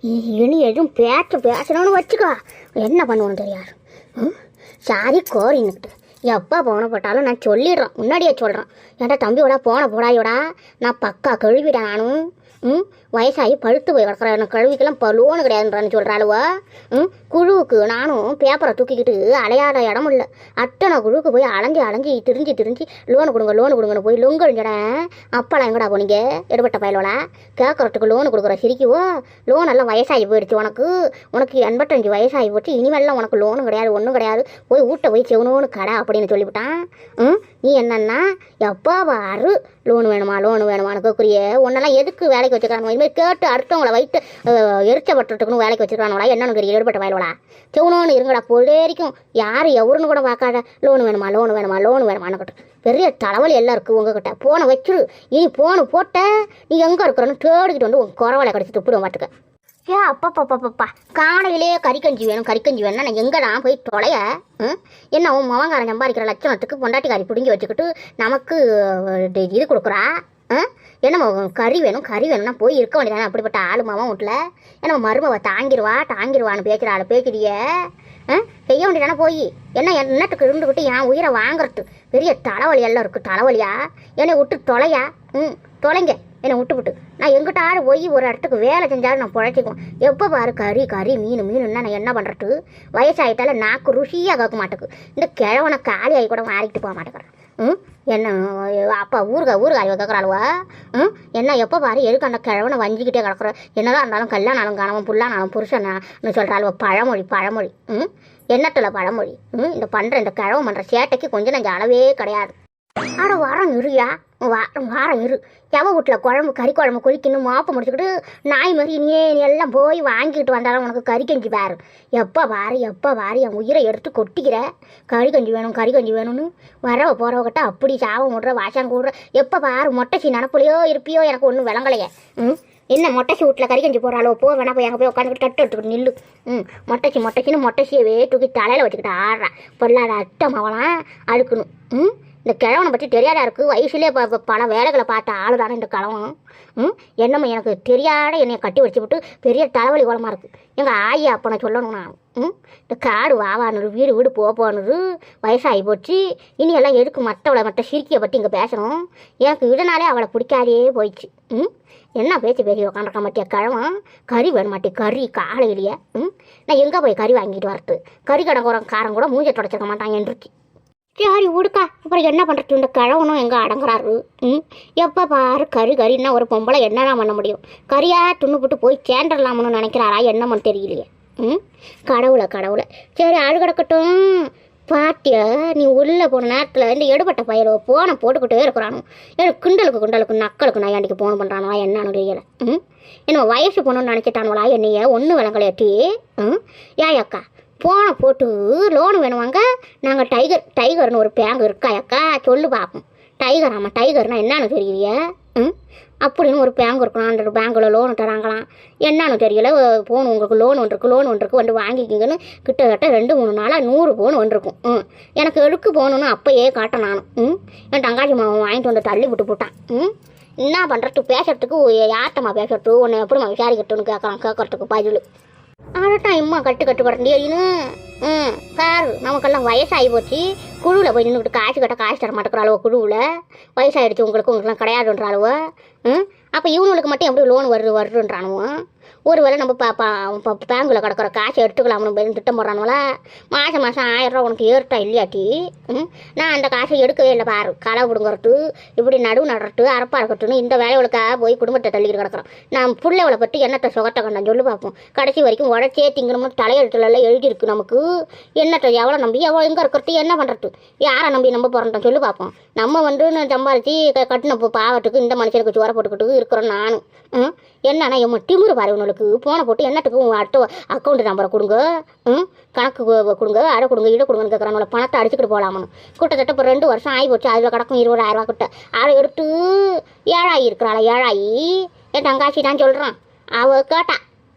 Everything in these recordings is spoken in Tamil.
இனி எதுவும் பேச்சு பேசணும்னு வச்சுக்கோ. என்ன பண்ணுவோன்னு தெரியாது. ம்? சாரி கோரின்னுக்கிட்டு. எப்போ போன போட்டாலும் நான் சொல்லிடுறேன் முன்னாடியே சொல்கிறேன் ஏன்டா தம்பியோட போன போடாயோடா? நான் பக்கா கழுவிடேன் நானும் ம்? வயசாகி பழுத்து போய் கிடக்கிற. எனக்கு கழுவிக்கெல்லாம் இப்போ லோனு கிடையாதுன்றான்னு சொல்கிறாளுவா ம்? குழுவுக்கு நானும் பேப்பரை தூக்கிக்கிட்டு அலையாத இடம் இல்லை. அத்தனை குழுவுக்கு போய் அலைஞ்சி அலைஞ்சி திரிஞ்சு திரிஞ்சு லோனு கொடுங்க லோனு கொடுங்கன்னு போய் லொங்கழிஞ்சடேன் அப்பெல்லாம் எங்கடா போனீங்க? எடுபட்ட பயலோட கேட்குறதுக்கு லோனு கொடுக்குற சிரிக்குவோ? லோன் எல்லாம் வயசாகி போயிடுச்சு உனக்கு. உனக்கு எண்பத்தஞ்சு வயசாகி போச்சு. இனிமேல்லாம் உனக்கு லோனும் கிடையாது ஒன்றும் கிடையாது. போய் வீட்டை போய் செவனோன்னு கடை அப்படின்னு சொல்லிவிட்டான். ம்? நீ என்னன்னா எப்போ பாரு லோன் வேணுமா லோன் வேணுமான்னு கேட்குறிய உன்னெல்லாம் எதுக்கு வேலைக்கு வச்சுக்கிறானு இதுமாதிரி கேட்டு அடுத்தவங்கள வைத்து எரிச்ச பட்டுறதுக்குன்னு வேலைக்கு வச்சுக்கிறாங்களா என்னன்னு தெரியல ஏற்பட்ட வயலோடா செவனோன்னு இருங்கடா பொழுதேரிக்கும் யார் எவருன்னு கூட பார்க்காத. லோன் வேணுமா லோன் வேணுமா லோன் வேணுமான்னு கேட்டு. பெரிய தலைவலி எல்லாம் இருக்குது உங்ககிட்ட. போனை வச்சிரு. இனி போனை போட்ட நீ எங்கே இருக்கிறன்னு தேடிக்கிட்டு வந்து உன் குறவலை கடிச்சு துப்பிடுவோம் பார்த்துக்க ஏ அப்பப்பப்பப்பா காலையிலே கறிக்கஞ்சி வேணும் கறிக்கஞ்சி வேணும்னா நான் எங்கே நான் போய் தொலைய ம்? என்ன உன் மவங்காரன் சம்பாதிக்கிற லட்சணத்துக்கு பொண்டாட்டிக்காரி பிடுங்கி வச்சுக்கிட்டு நமக்கு இது- கொடுக்குறா? ஆ? என்னம்மா கறி வேணும் கறி வேணும்னா போய் இருக்க வேண்டியதானே அப்படிப்பட்ட ஆளு மாமா வீட்டில் என்னம்மா மருமவை தாங்கிடுவா தாங்கிடுவான்னு பேசுகிற ஆள் பேசுறிய ஆ செய்ய வேண்டியதானே போய்? என்ன என்னத்துக்கு இருந்துக்கிட்டு என் உயிரை வாங்குறது பெரிய தலைவலி எல்லாம் இருக்குது தலைவலியா? என்னை விட்டு தொலையா? ம் தொலைங்க. என்னை விட்டுவிட்டு நான் எங்கிட்ட போய் ஒரு இடத்துக்கு வேலை செஞ்சாலும் நான் பிழைச்சிக்குவேன். எப்போ பாரு கறி கறி மீன் மீனுன்னா நான் என்ன பண்ணுறது வயசாயிட்டால நாக்கு ருசியாக கேட்க மாட்டேக்கு. இந்த கிழவனை காலி ஆகி கூட மாறிக்கிட்டு போக மாட்டேங்கிறேன். ம்? என்ன அப்பா ஊருகா ஊருகாரி கேட்குறாளுவா ம்? என்ன எப்போ பாரு எதுக்கு அந்த கிழவனை வஞ்சிக்கிட்டே கிடக்குற? என்னதான் இருந்தாலும் கல்யாணம் கணவன் புல்லானாலும் புருஷனான்னு சொல்கிறாளுவா பழமொழி பழமொழி. ம்? என்னத்தில் பழமொழி. ம்? இந்த பண்ணுற இந்த கிழவன் பண்ணுற சேட்டைக்கு கொஞ்சம் நஞ்ச அளவே கிடையாது. ஆட வாரம் இருயா வாரம் வாரம் இரு. எவ வீட்டில் குழம்பு கறி குழம்பு குளிக்கணும் மாப்பை முடிச்சுக்கிட்டு நாய் மாதிரி நீயே நீ எல்லாம் போய் வாங்கிட்டு வந்தாலும் உனக்கு கறி கஞ்சி பாரு. எப்போ வாரு எப்போ வாரு என் உயிரை எடுத்து கொட்டிக்கிற. கறி கஞ்சி வேணும் கறி கஞ்சி வேணும்னு வரவ போகிறவகிட்ட அப்படி சாவம் விட்ற வாசம் கூடுற. எப்போ பாரு மொட்டைச்சி நினப்புலையோ இருப்பியோ எனக்கு ஒன்றும் விளங்கலையே. ம்? என்ன மொட்டைச்சி வீட்டில் கறி கஞ்சி போடுறாளோ போ வேணா போய் அங்கே போய் உட்காந்துக்கிட்டு கட்டு எடுத்துக்கிட்டு நில்லு. ம் மொட்டைச்சி மொட்டைச்சின்னு மொட்டைச்சியவே தூக்கி தலையில் வச்சுக்கிட்டு ஆடுறான் பொல்லாத அட்டை அவலாம் அழுக்கணும் ம்? இந்த கிழவனை பற்றி தெரியாதா இருக்குது வயசுலேயே ப பல வேலைகளை பார்த்த ஆள் தானே இந்த கிழவன்? ம்? என்னம்மா எனக்கு தெரியாத என்னை கட்டி வச்சு விட்டு பெரிய தலைவலி கோலமாக இருக்குது எங்கள் ஆயி அப்பனை சொல்லணும் நான். ம்? இந்த காடு வாவானுரு வீடு வீடு போ வயசாகி போச்சு. இனி எல்லாம் எதுக்கு மற்றவளை மற்ற சிரிக்கியை பற்றி இங்கே பேசணும்? எனக்கு இதனாலே அவளை பிடிக்காதே போயிடுச்சு. ம்? என்ன பேச்சு பேசி உட்காந்துருக்க மாட்டியா கிழவன்? கறி வேணும் மாட்டே கறி காலையிலேயே. ம்? நான் எங்கே போய் கறி வாங்கிட்டு வரது? கறி கடங்குறம் காரம் கூட மூஞ்சை தொடச்சிருக்க மாட்டான் என்றுச்சு சரி விடுக்கா அப்புறம் என்ன பண்ணுறது இந்த கிழவனும் எங்கே அடங்குறாரு? ம்? எப்போ பாரு கறி கறின்னா ஒரு பொம்பளை என்னதான் பண்ண முடியும்? கறியாக துண்ணுபுட்டு போய் சேர்ந்துடலாம்னு நினைக்கிறாரா என்னமன்னு தெரியலையே. ம்? கடவுளை கடவுளை. சரி ஆள் கிடக்கட்டும். பாட்டியா நீ உள்ளே போன நேரத்தில் இந்த எடுபட்ட பயிரோ போனை போட்டுக்கிட்டே இருக்கிறானோ? எனக்கு கிண்டலுக்கு குண்டலுக்கு நக்கலுக்கு நையாண்டிக்கு போன் பண்ணுறானா என்னன்னு தெரியல. ம்? என்ன வயசு பொண்ணுன்னு நினச்சிட்டானுவளா என்னைய? ஒன்றும் விளங்கலையாட்டி ம்? ஏ அக்கா. போனை போட்டு லோன் வேணுவாங்க? நாங்கள் டைகர் டைகர்னு ஒரு பேங்க் இருக்கா அக்கா? சொல்லு பார்ப்போம் டைகர் ஆமாம் டைகர்னால் என்னன்னு தெரியலையே ம்? அப்படின்னு ஒரு பேங்க் இருக்கணும் அந்த பேங்க்கில் லோன் தராங்களாம். என்னன்னு தெரியல ஃபோன் உங்களுக்கு லோன் ஒன்று இருக்குது லோன் ஒன்றுருக்கு வந்து வாங்கிக்கிங்கன்னு கிட்டத்தட்ட ரெண்டு மூணு நாளாக நூறு போன் வந்துருக்கும். ம். எனக்கு எழுக்கு போகணுன்னு அப்போயே காட்டேன் நானும் ம்? என் தங்காச்சி மாவன் வாங்கிட்டு வந்து தள்ளி விட்டு போட்டான். ம்? என்ன பண்ணுறது பேசுறதுக்கு யார்ட்டம்மா பேசுறது? உன்னை எப்படிம்மா விசாரிக்கட்டும்னு கேட்கலாம் கேட்குறதுக்கு பதில். ஆடட்டும் இம்மா கட்டு கட்டு கட்டண்டியன்னு ம் பாரு நமக்கெல்லாம் வயசாகி போச்சு. குழுவில் போய் நின்றுக்கிட்டு காசு கட்ட காசு தர மாட்டேங்கிறாளுவோ குழுவில். வயசாகிடுச்சு உங்களுக்கு உங்களுக்குலாம் கிடையாதுன்றாளுவோ ம் அப்போ இவனுங்களுக்கு மட்டும் எப்படி லோன் வருது வருதுன்றானுவோ? ஒரு வேளை நம்ம பா பா பேங்கில் கிடக்கிற காசை எடுத்துக்கலாம்னு போய் திட்டம் போடுறானுவல மாதம் மாதம் ஆயிரரூவா உனக்கு ஏறுட்டா இல்லையாட்டி நான் அந்த காசை எடுக்கவே இல்லை பாரு. களை பிடுங்கிறது இப்படி நடுவு நடுறது அரப்பா இருக்கட்டும்னு இந்த வேலைகளுக்காக போய் குடும்பத்தை தள்ளிக்கிட்டு கிடக்குறோம் நான் பிள்ளைவளை பற்றி என்னத்தை சுகத்தை கண்டான் சொல்லி பார்ப்போம் கடைசி வரைக்கும் உடச்சே திங்கணும்னு தலையெழுத்துலலாம் எழுதியிருக்கு நமக்கு. என்னத்தை எவ்வளோ நம்பி எவ்வளோ எங்கே இருக்கிறது என்ன பண்ணுறது யாரை நம்பி நம்ப பிறந்தோம் சொல்லி பார்ப்போம் நம்ம வந்து நான் கட்டின பாவத்துக்கு இந்த மனுஷனுக்கு சோற போட்டுக்கிட்டு இருக்கிறோம் நானும். என்னன்னா எம்ம திமிரு பாரு அவளுக்கு போனை போட்டு என்னத்துக்கு உங்கள் அடுத்த அக்கௌண்ட் நம்பரை கொடுங்க? ம்? கணக்கு கொடுங்க அடை கொடுங்க இட கொடுங்கன்னு கேட்குறாங்க பணத்தை அடிச்சுக்கிட்டு போகலாமனு கிட்டத்தட்ட இப்போ ரெண்டு வருஷம் ஆகி போச்சு அதில் கிடக்கும் இருபதாயிரம் கிட்ட. அதை எடுத்து ஏழாயி இருக்கிறாள் ஏழாயி. என் தங்காச்சி தான் சொல்கிறான் அவள் கேட்டா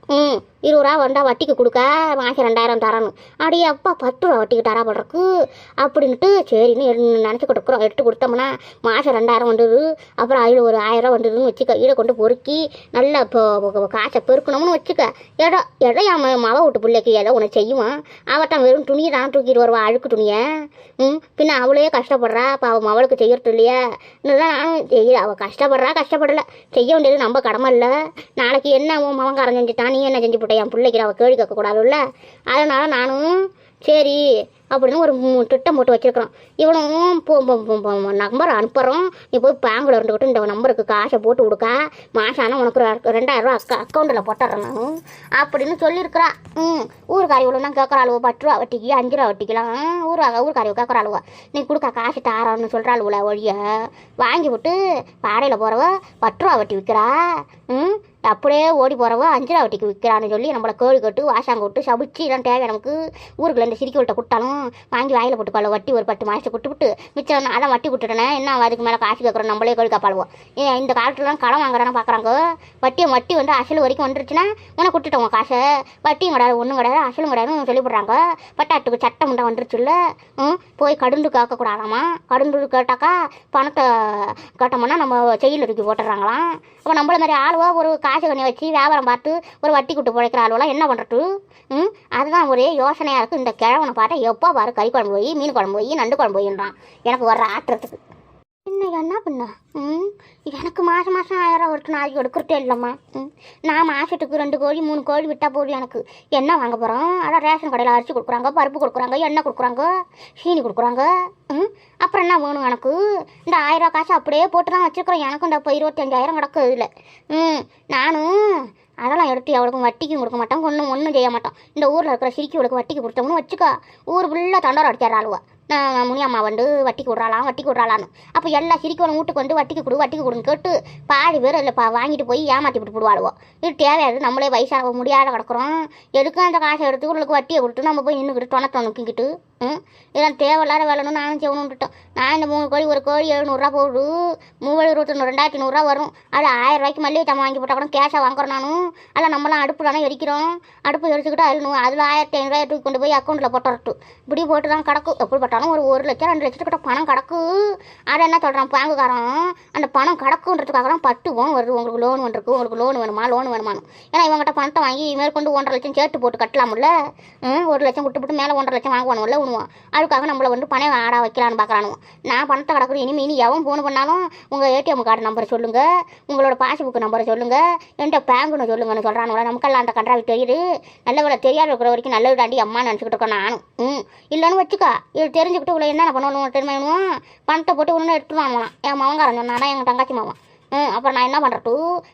ம் இருபது ரூபா வந்தால் வட்டிக்கு கொடுக்க மாதம் ரெண்டாயிரம் தரணும். அடியே அப்பா பத்து ரூபா வட்டிக்கு தரா போடுறக்கு அப்படின்ட்டு சரின்னு நினச்சி கொடுக்குறோம் எடுத்து கொடுத்தோம்னா மாதம் ரெண்டாயிரம் வந்துடுது அப்புறம் அதில் ஒரு ஆயிரம் ரூபா வந்துடுதுன்னு வச்சுக்க இதை கொண்டு பொறுக்கி நல்லா இப்போ காசை பெருக்கணும்னு வச்சுக்க. இடம் இடம் என் ம- மவ பிள்ளைக்கு ஏதோ ஒன்று செய்வான். அவட்டான் வெறும் துணியை தான் தூக்கிட்டு வருவா அழுக்கு துணியை. ம் பின்ன அவளே கஷ்டப்படுறா. அப்போ அவள் மவளுக்கு செய்யறது இல்லையா. இன்னும் நானும் செய்ய அவள் கஷ்டப்படுறா கஷ்டப்படலை. செய்ய வேண்டியது நம்ம கடமை இல்லை. நாளைக்கு என்ன உன் மவன்காரன் செஞ்சுட்டான் நீ என்ன செஞ்சு போட்டேன் என் பிள்ளைக்கு அவள் கேள்வி கேட்கக்கூடாதுல்ல? அதனால் நானும் சரி அப்படின்னு ஒரு திட்டம் போட்டு வச்சிருக்கிறோம். இவனும் போ- நம்பர் அனுப்புகிறோம் நீ போய் பேங்கில் இருந்துக்கிட்டு இந்த நம்பருக்கு காசை போட்டு கொடுக்க. மாதம் ஆனால் உனக்கு ஒரு ரெண்டாயிரம் ரூபா அக்கா அக்கௌண்ட்டில் போட்டுறேன் நான். அப்படின்னு சொல்லியிருக்கிறா. ம் ஊருக்காரி இவ்வளோ தான் அளவு. பத்து ரூபா வட்டிக்கு அஞ்சு ரூபா வட்டிக்கலாம் ஊர் ஊருக்காரி கேட்குறாளுவோ நீ கொடுக்க காசு தாரான்னு சொல்கிற அளவுல வழிய வாங்கி விட்டு பாடையில் போகிறவ பத்து ரூபா வட்டி விற்கிறா ம் அப்படியே ஓடி போகிறவ அஞ்சு ரூபா வட்டிக்கு விற்கிறான்னு சொல்லி நம்மளை கோழி கட்டு வாசாங்க விட்டு சபிச்சு எல்லாம் தேவை நமக்கு. ஊருக்குள்ள இந்த சிரிக்கி விட்ட கொடுத்தாலும் வாங்கி வாயில் போட்டுக்கால வட்டி ஒரு பத்து மாதத்தை விட்டு விட்டு மிச்சம் நான் அதான் வட்டி விட்டுட்டேனே என்ன அதுக்கு மேலே காசு கேட்குறோம் நம்மளே கோழி காப்பாளுவோம் ஏன் இந்த காலத்துலலாம் கடன் வாங்குறான்னு பார்க்குறாங்க வட்டியை வட்டி வந்து அசல் வரைக்கும் வந்துருச்சுன்னா உனக்கு கொடுத்துட்டோங்க காசை வட்டியும் கிடையாது ஒன்றும் கிடையாது அசலும் கிடையாதுன்னு சொல்லிவிடுறாங்க பட்டாட்டுக்கு சட்டம் உண்டா வந்துருச்சுல்ல ம் போய் கடுந்து கேட்கக்கூடாதாமா? கடுந்து கேட்டாக்கா பணத்தை கேட்டோம்னா நம்ம செயலில் தூக்கி போட்டுடுறாங்களாம். அப்போ நம்மள மாதிரி ஆளுவோ ஒரு காசு கண்ணி வச்சு வியாபாரம் பார்த்து ஒரு வட்டி குட்டு பிழைக்கிற ஆளுவெல்லாம் என்ன பண்ணுறது ம் அதுதான் ஒரே யோசனையாக இருக்குது இந்த கிழவனை பார்த்தா எப்போ வர கறி குழம்பு போய் மீன் குழம்பு போய் நண்டு குழம்பு போயின்றான். எனக்கு வர்ற ஆட்டுறதுக்கு என்ன என்ன பண்ண? ம்? எனக்கு மாதம் மாதம் ஆயிரம் ஒரு நாளைக்கு எடுக்கிறதே இல்லைம்மா. ம்? நான் மாதத்துக்கு ரெண்டு கோழி மூணு கோழி விட்டால் போதும் எனக்கு. என்ன வாங்க போகிறோம் அதான் ரேஷன் கடையில் அரிசி கொடுக்குறாங்க பருப்பு கொடுக்குறாங்க எண்ணெய் கொடுக்குறாங்க சீனி கொடுக்குறாங்க. ம்? அப்புறம் என்ன வேணும் எனக்கு? இந்த ஆயிரம் காசு அப்படியே போட்டு தான் வச்சுருக்குறேன். எனக்கும் இந்த இப்போ இருபத்தஞ்சாயிரம் கிடக்கு இதில். ம் நானும் அதெல்லாம் எடுத்து அவளுக்கும் வட்டிக்கும் கொடுக்க மாட்டோம் ஒன்றும் ஒன்றும் செய்ய மாட்டோம் இந்த ஊரில் இருக்கிற சிரிக்கிவளுக்கு வட்டிக்கு கொடுத்தோம்னு வச்சுக்கோ. ஊர் ஃபுல்லாக தண்டோரம் அடிச்சார் ஆளுவா. நான் முனியம்மா வந்து வட்டிக்கு விட்றாளாம் வட்டிக்கு விட்றாளான்னு. அப்போ எல்லா சிரிக்கவனும் வீட்டுக்கு வந்து வட்டிக்கு கொடு வட்டிக்கு கொடுன்னு கேட்டு பாதி பேர் இல்லை பா வாங்கிட்டு போய் ஏமாற்றி விட்டு போடுவாளுவோம் இது தேவையாது நம்மளே வயசாக முடியாத கிடக்குறோம். எதுக்கும் அந்த காசை எடுத்து உங்களுக்கு வட்டியை கொடுத்து நம்ம போய் நின்றுக்கிட்டு தொண தொணுக்கிக்கிட்டு இதெல்லாம் தேவையில்லாத வேலைன்னு நானும் செய்யணுன்ட்டுட்டோம் நான் இந்த மூணு கோழி ஒரு கோழி எழுநூறுரூவா போடு. மூணு இருபத்தொன்று ரெண்டாயிரத்தி நூறுரூவா வரும். அது ஆயிரம் ரூபாய்க்கு மல்லிகை சாமான் வாங்கி போட்டால் கூட கேஷாக வாங்குறோம் நானும். அதில் நம்மளாம் அடுப்பு தானே எரிக்கிறோம். அடுப்பு எரிச்சுக்கிட்டு அதில் நூறு அதில் ஆயிரத்தி ஐநூறுரூவா தூக்கி கொண்டு போய் அக்கௌண்ட்டில் போட்டுறட்டு இப்படி போட்டு தான் கிடக்கும். எப்படி போட்டாலும் ஒரு ஒரு லட்சம் ரெண்டு லட்சத்துக்கிட்ட பணம் கிடக்கு. அதை என்ன சொல்கிறான் பாங்குக்காரன் அந்த பணம் கிடக்குன்றதுக்காக தான் பத்து போன் வருது. உங்களுக்கு லோன் வந்துருக்கு. உங்களுக்கு லோன் வேணுமா? லோன் வேணுமான்னு. ஏன்னா இவங்ககிட்ட பணத்தை வாங்கி மேற்கொண்டு ஒன்றரை லட்சம் சேர்த்து போட்டு கட்டலாம்ல. ம், ஒரு லட்சம் விட்டு விட்டு மேலே ஒன்றரை லட்சம் வாங்குவானுல்ல உண்ணுவான் அதுக்காக நம்மளை வந்து பணம் ஆடா வைக்கலான்னு பார்க்குறானுவோ நான் பணத்தை கிடக்குறேன் இனிமேல் இனி எவன் ஃபோன் பண்ணாலும் உங்கள் ஏடிஎம் கார்டு நம்பரை சொல்லுங்கள் உங்களோட பாஸ்புக் நம்பரை சொல்லுங்கள் என்கிட்ட பேங்க்னு சொல்லுங்கன்னு சொல்கிறானுங்களா நமக்கெல்லாம் அந்த கன்றாவி தெரியுது. நல்ல வேலை தெரியாத இருக்கிற வரைக்கும் நல்லது தாண்டி அம்மா நினச்சிக்கிட்டு இருக்கேன் நானும். ம். இல்லைன்னு வச்சுக்கா. இது தெரிஞ்சுக்கிட்டு இவ்வளோ என்ன பண்ணணும் தெரியுமா பணத்தை போட்டு ஒன்று எடுத்துருவாங்களாம் என் மவங்காரன் சொன்னானா எங்கள் தங்கச்சி மாமா. ம் அப்புறம் நான் என்ன பண்ணுறட்டு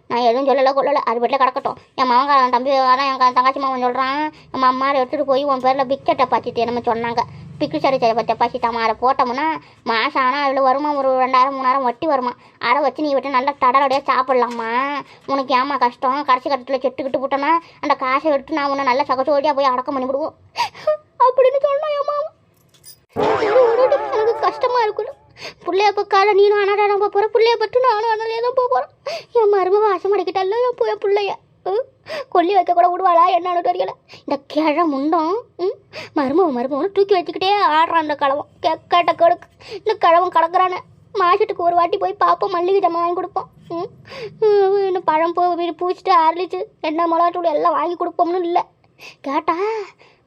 நான் எதுவும் சொல்லலை கொள்ளலை அது வீட்டில் கிடக்கட்டும். என் மகன் தம்பி அதான் என் தங்கச்சி மாமன் சொல்கிறான் நம்ம அம்மா எடுத்துகிட்டு போய் உன் பேரில் பிக்சர் டெபாசிட் என்னமோ சொன்னாங்க. பிக்சர் டெபாசிட் அம்மா அதை போட்டோம்னா மாதம் ஆனால் அதில் வருமா? ஒரு ரெண்டாயிரம் மூணாயிரம் வட்டி வருமா? அதை வச்சு நீ விட்டு நல்லா தடலடையாக சாப்பிட்லாமா? உனக்கு ஏமா கஷ்டம்? கடைசி கட்டத்தில் செட்டுக்கிட்டு போட்டோன்னா அந்த காசை எடுத்து நான் உன்னை நல்லா சகசோடியாக போய் அடக்கம் பண்ணி விடுவோம். அப்படின்னு சொன்னான் என் மாமா. எனக்கு கஷ்டமாக இருக்கணும் பிள்ளைய பக்கால நீனும் அனாடா தான் போக போகிற பிள்ளைய பட்டு நானும் அனாலே தான் போக போகிறேன் என் மரும வாசம் அடிக்கிட்டல்ல என் போய் பிள்ளைய ம்? கொல்லி வைக்க கூட விடுவாளா என்னன்னு தெரியல இந்த கிழ முண்டம் ம் மருமவ மருமவனு தூக்கி வச்சுக்கிட்டே ஆடுறான் அந்த கிழவன் கேட்ட கடுக்கு இந்த கிழவன் கலக்குறானே மாசத்துக்கு ஒரு வாட்டி போய் பார்ப்போம் மல்லிகை ஜாமான் வாங்கி கொடுப்போம் ம் இன்னும் பழம் பூ பூச்சிட்டு அரளிச்சு எண்ணெய் மிளகாத்தூள் எல்லாம் வாங்கி கொடுப்போம்னு இல்லை கேட்டா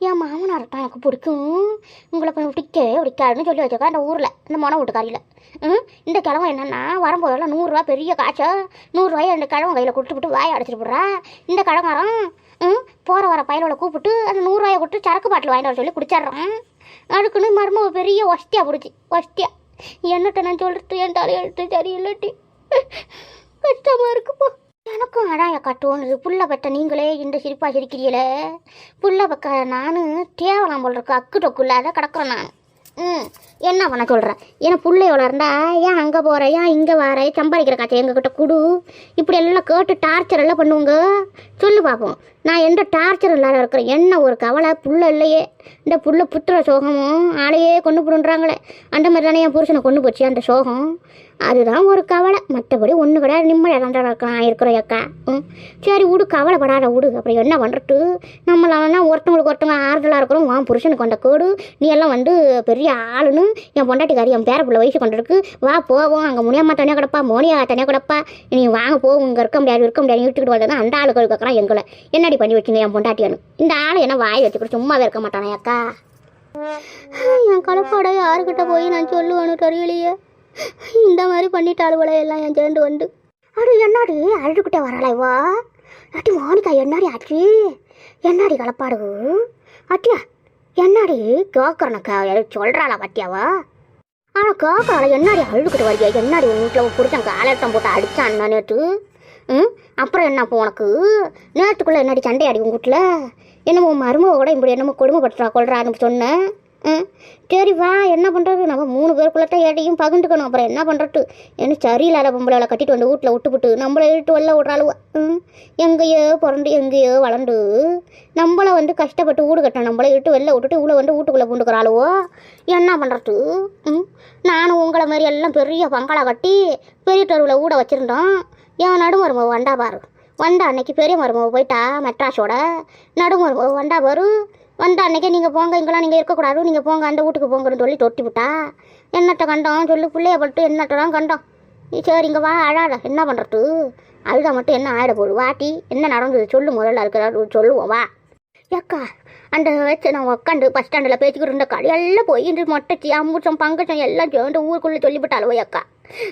என் மாமனார் தான் எனக்கு பிடிக்கும். உங்களை கொஞ்சம் பிடிக்கவே பிடிக்காதுன்னு சொல்லி வச்சிருக்கா அந்த ஊரில் இந்த மொன வீட்டுக்காரியில். ம்? இந்த கிழமை என்னென்னா வரும்போதெல்லாம் நூறுரூவா பெரிய காய்ச்சா நூறுரூவாயை அந்த கிழமை கையில் கொடுத்துட்டு வாயை அடைச்சிட்டு போடுறா. இந்த கிழங்காரம் ம்? போகிற வர பயலோட கூப்பிட்டு அந்த நூறுரூவாயை கொடுத்து சரக்கு பாட்டில் வாங்கிட்டு வர சொல்லி குடிச்சிட்றான். அதுக்குன்னு மரும பெரிய ஒஸ்தியாக பிடிச்சி ஒஸ்தியாக என்னட்ட நான் சொல்கிறது என் தலையெழுத்து சரியில்லாட்டி. கஷ்டமாக இருக்குப்பா. எனக்கும் அதான் அக்கா தோணுது புள்ள பட்ட நீங்களே இந்த சிரிப்பாக சிரிக்கிறீங்களே? புள்ள பக்க நான் தேவலாம் போல் இருக்கு அக்கு டொக்கு கிடக்குறேன் நான். ம் என்ன பண்ண சொல்கிறேன் ஏன்னா பிள்ளையோட இருந்தா ஏன் அங்கே போகிற ஏன் இங்கே வர சம்பாதிக்கிற காய்ச்சல் எங்ககிட்ட கொடு? இப்படி எல்லாம் கேட்டு டார்ச்சர் எல்லாம் பண்ணுவோங்க? சொல்லு பார்ப்போம் நான் எந்த டார்ச்சர் இல்லாத இருக்கிறேன்? என்ன ஒரு கவலை? புள்ள இல்லையே. இந்த புள்ள புத்திர சோகமும் ஆளையே கொண்டு போடுன்றாங்களே அந்த மாதிரி தானே என் புருஷனை கொண்டு போச்சு அந்த சோகம். அதுதான் ஒரு கவலை. மற்றபடி ஒன்று கிடையாது. நிம்மதியாக தான் இருக்கலாம் இருக்கிறோம் அக்கா. ம். சரி விடு கவலைப்படாத விடு. அப்புறம் என்ன பண்ணுறது நம்மளாலனா ஒருத்தவங்களுக்கு ஒருத்தவங்க ஆறுதலாக இருக்கிறோம். உன் புருஷனுக்கு கொண்ட கோடு. நீ எல்லாம் வந்து பெரிய ஆளுன்னு என் பொண்டாட்டிக்காரி என் பேர பிள்ளை வயசு கொண்டிருக்கு. வா போவோம். அங்கே முனியம்மா தனியாக கிடப்பா மோனியா தனியாக கிடப்பா. நீ வாங்க போவோம். இங்கே இருக்க முடியாது இருக்க முடியாது. இட்டுக்கிட்டு வந்தது அந்த ஆளுக்கு கேட்குறான் எங்களை. என்னடி பண்ணி வச்சுங்க என் பொண்டாட்டியானு இந்த ஆளை என்ன வாய் வச்சுக்கிட்டு சும்மாவே இருக்க மாட்டானே அக்கா. என் கலப்பாட யாருக்கிட்ட போய் நான் சொல்லுவேன்னு தெரியலையே. இந்த மாதிரி பண்ணிட்டாளுவளை எல்லாம் என் சேர்ந்து வந்து. அடி என்னாடி? அழுதுகிட்டே வரலை வா அடி மோனிகா என்னாடி ஆச்சு? என்னாடி கலப்பாடு? அட்டியா என்னாடி கேட்குறனக்கா சொல்கிறாளா பத்தியாவா? ஆனால் கேட்கறாள என்னாடி அழுதுகிட்டு வரியா? என்னாடி உன் வீட்டில் புருஷன் காலட்டம் போட்டு அடித்தான் நேற்று ம்? அப்புறம் என்ன இப்போ உனக்கு? நேற்றுக்குள்ளே என்னடி சண்டையாடி உங்கள் வீட்டில் என்னமோ உன் மருமக கூட இப்படி என்னமோ கொடுமைப்படுத்துறா கொள்றான்னு சொன்னேன். சரி வா என்ன பண்ணுறது நம்ம மூணு பேருக்குள்ளட்ட ஏட்டையும் பகிர்ந்துக்கணும். அப்புறம் என்ன பண்ணுறது என்ன சரியில்லாத பொம்பளை கட்டிட்டு வந்து வீட்டில் விட்டுப்புட்டு நம்மளை இட்டு வெளில விட்றாளுவ. ம் எங்கேயோ பிறந்து எங்கேயோ வளர்ந்து. நம்மளை வந்து கஷ்டப்பட்டு வீடு கட்டணும் நம்மளை இழுட்டு வெளில விட்டுட்டு இவ்வளோ வந்து வீட்டுக்குள்ளே பூண்டுக்கிறாளுவோ என்ன பண்ணுறது ம் நானும் உங்களை மாரி எல்லாம் பெரிய பங்களா கட்டி பெரிய தெருவில் ஊட வச்சுருந்தோம். என் நடுமரும வண்டா பாரு. வந்தா அன்னைக்கு பெரிய மருமக போயிட்டா மெட்ராஸோட. நடுமருமக வண்டா பாரு. வந்த அன்னைக்கே நீங்கள் போங்க இங்கெல்லாம் நீங்கள் இருக்கக்கூடாது. நீங்கள் போங்க அந்த வீட்டுக்கு போங்கன்னு சொல்லி தொட்டி விட்டா. என்னட்ட கண்டோம் சொல்லி பிள்ளைய பட்டு என்னட்டதான் கண்டோம் நீ சரி இங்கே வா அழாத. என்ன பண்ணுறது அழுதா மட்டும் என்ன ஆயிட போகுது? வாட்டி என்ன நடந்தது? சொல்லு முதல்ல இருக்கிற சொல்லுவோம். வா. ஏக்கா அந்த வச்சு நான் உட்காந்து பஸ் ஸ்டாண்டில் பேசிக்கிட்டு இருந்த கடை எல்லாம் போய் இந்த மொட்டைச்சி அம்புச்சம் பங்கச்சம் எல்லாம் சேர்ந்து ஊருக்குள்ளே சொல்லிவிட்டாலோ அக்கா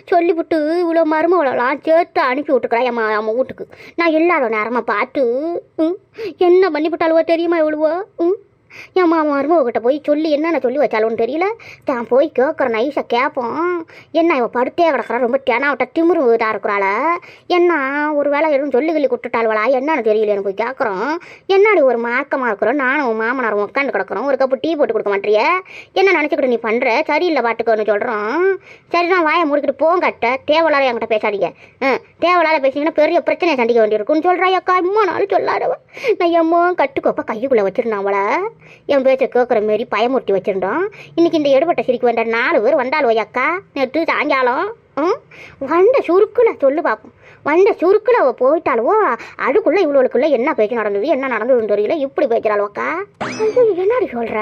சொல்லிவிட்டு இவ்வளோ மருமகளெல்லாம் சேர்த்து அனுப்பி விட்டுக்கிறா என் அம்மா வீட்டுக்கு. நான் இல்லாத நேரமாக பார்த்து ம், என்ன பண்ணிவிட்டாலுவோ தெரியுமா இவ்வளவோ? ம் என் மாமா மருமகிட்ட போய் சொல்லி என்னென்ன சொல்லி வச்சாலும்னு தெரியல. தான் போய் கேட்குற நைஸாக கேட்போம் என்ன இவன் படுத்தே கிடக்குறா ரொம்ப தெனாவிட்ட திமிரு இதாக இருக்கிறாள? என்ன ஒரு வேளை எதுவும் சொல்லி கிள்ளி கொடுத்துட்டாள்வளா? என்னன்னு எனக்கு போய் கேட்குறோம் என்னடி ஒரு மார்க்கமாக இருக்கிறோம் நானும் உன் மாமனாரும் உட்காந்து கிடக்குறோம். ஒரு கப்பு டீ போட்டு கொடுக்க மாட்டிய? என்ன நினச்சிக்கிட்டு நீ பண்ணுற சரியில்லை பாட்டுக்கோன்னு சொல்கிறோம் சரி நான் வாயை முடிக்கிட்டு போங்கட்ட தேவையில்லாத என்கிட்ட பேசாதீங்க. ஆ தேவையில்லாத பேசிங்கன்னா பெரிய பிரச்சனையை சந்திக்க வேண்டியிருக்குன்னு சொல்கிறா அக்கா. இம்மா நாளும் சொல்லாதவ. நான் எம்மோ கட்டுக்கோப்பா கையுக்குள்ளே வச்சிருந்தான் அவளை. என் பேச்சை கேட்குற மாரி பயமுறுத்தி வச்சிருந்தோம். இன்னைக்கு இந்த எடுபட்ட சிரிக்கு வந்த நாலு பேர் வந்தாலும் அக்கா நேற்று சாயங்காலம் ம்? வந்த சுருக்குல சொல்லு பார்ப்போம் வந்த சுருக்குல அவள் போயிட்டாலுவோ அதுக்குள்ளே இவ்வளோக்குள்ளே என்ன பேச்சு நடந்தது என்ன நடந்ததுன்னு தெரியல இப்படி பேச்சுறாளுவக்கா ஐயோ என்னடி சொல்கிற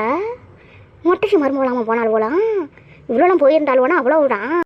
மொட்டைச்சி மருமகளாமல் போனாலும் போலாம் இவ்வளோலாம் போயிருந்தாலுவோனா அவ்வளவுதான்.